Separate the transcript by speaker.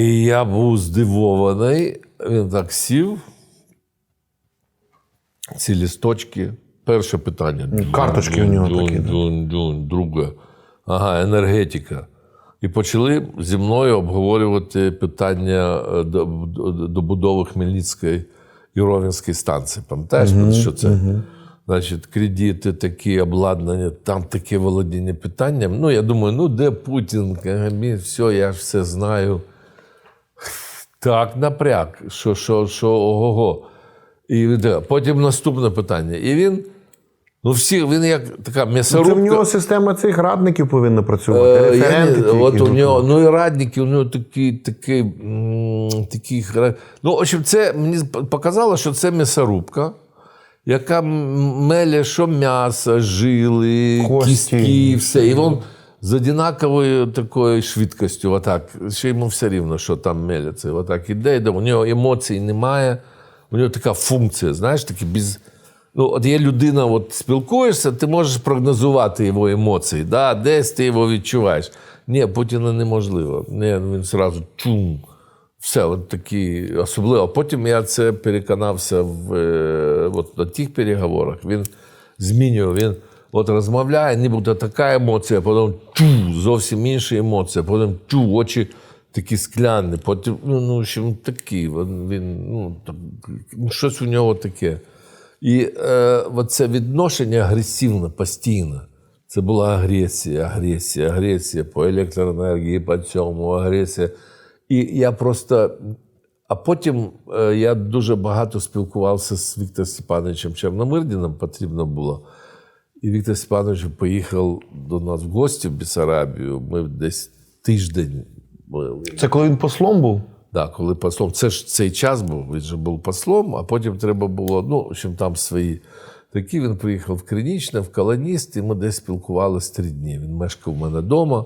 Speaker 1: І я був здивований. Він так сів. Ці лісточки. Перше питання.
Speaker 2: карточки у нього такі,
Speaker 1: друге. Ага, енергетика. І почали зі мною обговорювати питання е, до- до- добудови Хмельницької і Ровенської станції. Пам'ятаєш, що це? Значить, кредити такі, обладнання, там таке володіння питанням. Ну, я думаю, ну де Путін, все, я ж все знаю. Так, напряг, що, що, що ого-го. І потім наступне питання. І він, ну всі, він як така
Speaker 2: Це в нього система цих радників повинна працювати.
Speaker 1: Е, я
Speaker 2: Референти.
Speaker 1: не- от у нього, ну і радники, у нього такі, такі, такі Ну, в общем, це мені показало, що це м'ясорубка, яка меле, що м'ясо, жили,
Speaker 2: Кості.
Speaker 1: кістки, все. І він з однаковою такою швидкістю, отак, ще йому все рівно, що там меляться. Отак іде, іде. У нього емоцій немає. У нього така функція, знаєш, такі без. Ну, от є людина, от спілкуєшся, ти можеш прогнозувати його емоції. Да? Десь ти його відчуваєш. Ні, Путіна неможливо. Ні, він зразу чум. Все, от такі особливо. Потім я це переконався в е, от, на тих переговорах. Він змінює, він от розмовляє, ніби така емоція, потім чу, зовсім інша емоція, потім чу, очі такі скляні, потім, ну, ну, такі. Він, ну, ну, щось у нього таке. І е, це відношення агресивне постійно. Це була агресія, агресія, агресія по електроенергії, по цьому, агресія. І я просто. А потім е, я дуже багато спілкувався з Віктором Степановичем Чорномирдіном, потрібно було. І Віктор Степанович поїхав до нас в гості в Бессарабію. Ми десь тиждень були.
Speaker 2: Це коли він послом був?
Speaker 1: Да, коли послом. Це ж цей час був, він же був послом, а потім треба було, ну, в общем, там свої. Такі він приїхав в Кринічне, в Каланіст, і ми десь спілкувалися три дні. Він мешкав у мене вдома.